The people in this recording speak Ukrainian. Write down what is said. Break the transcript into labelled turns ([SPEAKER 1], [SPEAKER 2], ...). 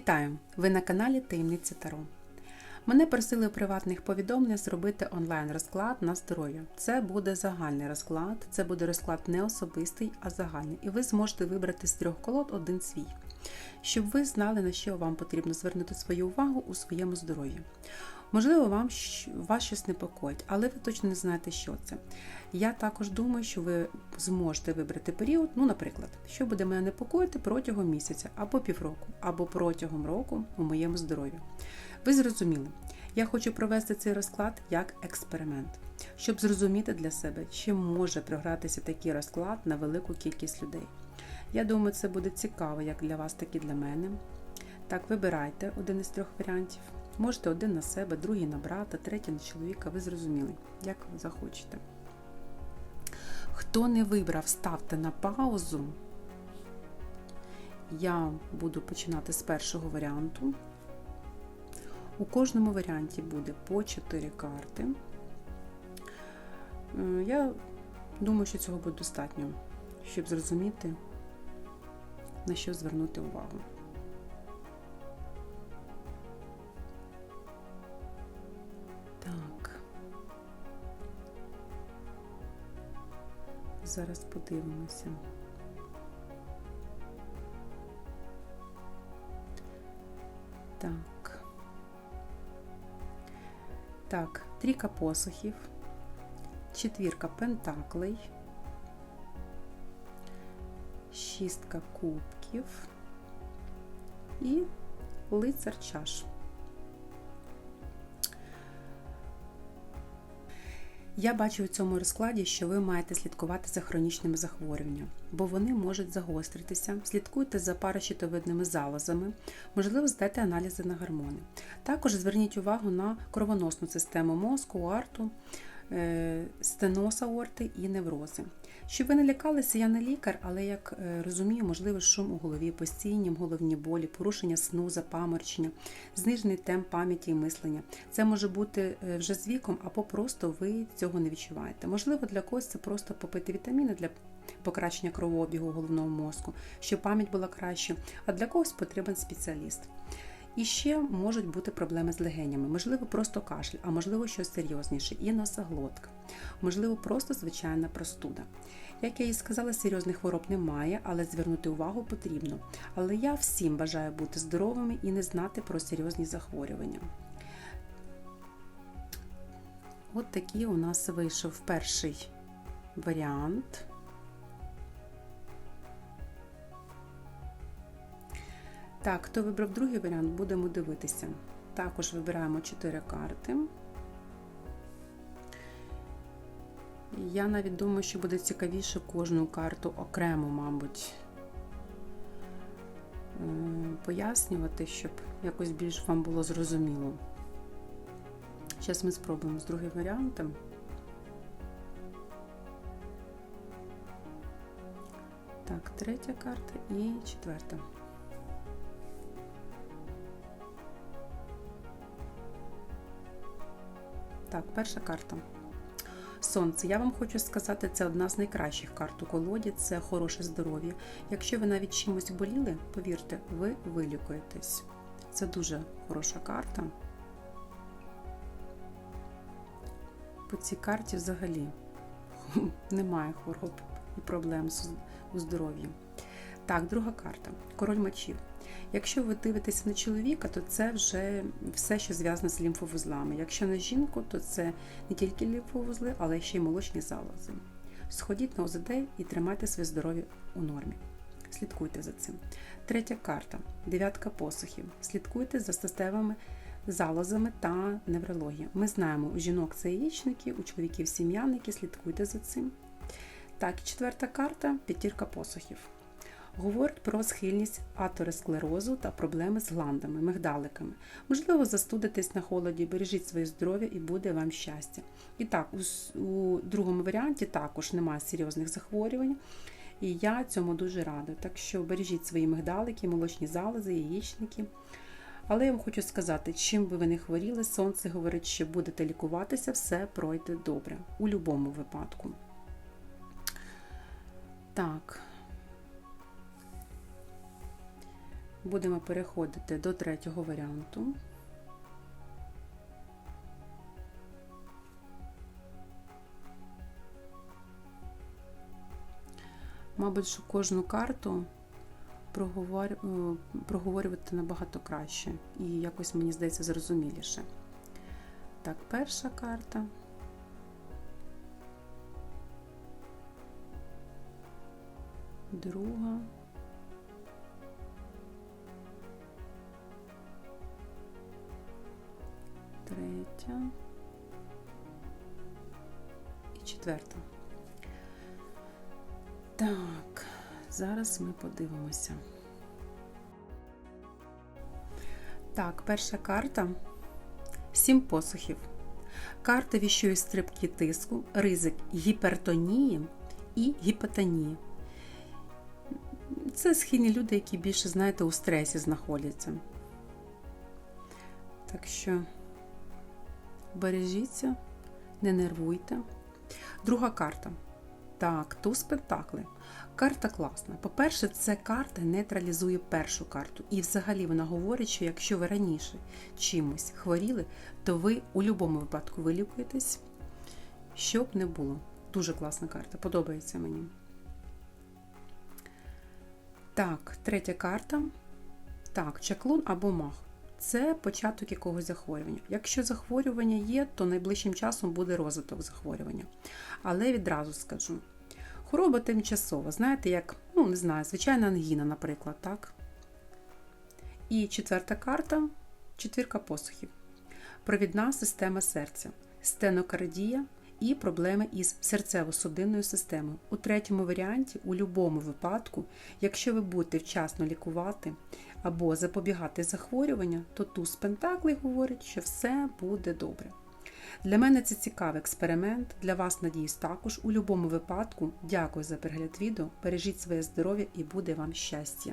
[SPEAKER 1] Вітаю! Ви на каналі Таємниця Таро. Мене просили у приватних повідомленнях зробити онлайн-розклад на здоров'я. Це буде загальний розклад, це буде розклад не особистий, а загальний. І ви зможете вибрати з трьох колод один свій, щоб ви знали, на що вам потрібно звернути свою увагу у своєму здоров'ї. Можливо, вам вас щось непокоїть, але ви точно не знаєте, що це. Я також думаю, що ви зможете вибрати період, ну, наприклад, що буде мене непокоїти протягом місяця, або півроку, або протягом року у моєму здоров'ю. Ви зрозуміли, я хочу провести цей розклад як експеримент, щоб зрозуміти для себе, чи може програтися такий розклад на велику кількість людей. Я думаю, це буде цікаво як для вас, так і для мене. Так, вибирайте один із трьох варіантів. Можете один на себе, другий на брата, третій на чоловіка. Ви зрозуміли, як ви захочете. Хто не вибрав, ставте на паузу. Я буду починати з першого варіанту. У кожному варіанті буде по 4 карти. Е, Я думаю, що цього буде достатньо, щоб зрозуміти, на що звернути увагу. Зараз подивимося. Так. Так, трійка посохів, четвірка пентаклей, шістка кубків і лицар чаш. Я бачу у цьому розкладі, що ви маєте слідкувати за хронічними захворюваннями, бо вони можуть загостритися. Слідкуйте за паращитовидними залозами, можливо, здайте аналізи на гормони. Також зверніть увагу на кровоносну систему мозку, арту, е, стеноз аорти і неврози. Щоб ви не лякалися, я не лікар, але як е, розумію, можливо, шум у голові, постійні головні болі, порушення сну, запаморчення, знижений темп пам'яті і мислення. Це може бути е, вже з віком, або просто ви цього не відчуваєте. Можливо, для когось це просто попити вітаміни для покращення кровообігу головного мозку, щоб пам'ять була краща, а для когось потрібен спеціаліст. І ще можуть бути проблеми з легенями, можливо, просто кашель, а можливо, щось серйозніше, і носоглотка, можливо, просто звичайна простуда. Як я і сказала, серйозних хвороб немає, але звернути увагу потрібно. Але я всім бажаю бути здоровими і не знати про серйозні захворювання. От такий у нас вийшов перший варіант. Так, хто вибрав другий варіант, будемо дивитися. Також вибираємо 4 карти. Я навіть думаю, що буде цікавіше кожну карту окремо, мабуть, е, пояснювати, щоб якось більш вам було зрозуміло. Зараз ми спробуємо з другим варіантом. Так, третя карта і четверта. Так, перша карта. Сонце. Я вам хочу сказати, це одна з найкращих карт у колоді, це хороше здоров'я. Якщо ви навіть чимось боліли, повірте, ви вилікуєтесь. Це дуже хороша карта. По цій карті взагалі немає хвороб і проблем з- у здоров'ї. Так, друга карта. Король мечів. Якщо ви дивитеся на чоловіка, то це вже все, що зв'язано з лімфовузлами. Якщо на жінку, то це не тільки лімфовузли, але ще й молочні залози. Сходіть на ОЗД і тримайте своє здоров'я у нормі. Слідкуйте за цим. Третя карта дев'ятка посухів. Слідкуйте за статевими залозами та неврологією. Ми знаємо, у жінок це яєчники, у чоловіків сім'яники, слідкуйте за цим. Так, і четверта карта п'ятірка посухів. Говорить про схильність атеросклерозу та проблеми з гландами, мигдаликами. Можливо, застудитесь на холоді, бережіть своє здоров'я і буде вам щастя. І так, у другому варіанті також немає серйозних захворювань. І я цьому дуже рада. Так що бережіть свої мигдалики, молочні залози, яєчники. Але я вам хочу сказати, чим би ви не хворіли, сонце говорить, що будете лікуватися, все пройде добре у будь-якому випадку. Так. Будемо переходити до третього варіанту. Мабуть, що кожну карту е, проговорювати набагато краще і якось, мені здається, зрозуміліше. Так, перша карта. Друга. Третя. І четверта. Так, зараз ми подивимося. Так, перша карта сім посухів. Карта віщує стрибки тиску, ризик гіпертонії і гіпотонії. Це схильні люди, які більше, знаєте, у стресі знаходяться. Так що бережіться, не нервуйте. Друга карта. Так, туз пентакли. Карта класна. По-перше, ця карта нейтралізує першу карту. І взагалі вона говорить, що якщо ви раніше чимось хворіли, то ви у будь-якому випадку вилікуєтесь, щоб не було. Дуже класна карта, подобається мені. Так, третя карта. Так, чаклун або мах. Це початок якогось захворювання. Якщо захворювання є, то найближчим часом буде розвиток захворювання. Але відразу скажу: хвороба тимчасова, знаєте, як, ну, не знаю, звичайна ангіна, наприклад, так? І четверта карта четвірка посухів. Провідна система серця, стенокардія і проблеми із серцево-судинною системою. У третьому варіанті, у будь-якому випадку, якщо ви будете вчасно лікувати або запобігати захворювання, то туз Пентаклей говорить, що все буде добре. Для мене це цікавий експеримент. Для вас, надіюсь, також у будь-якому випадку. Дякую за перегляд відео. Бережіть своє здоров'я і буде вам щастя!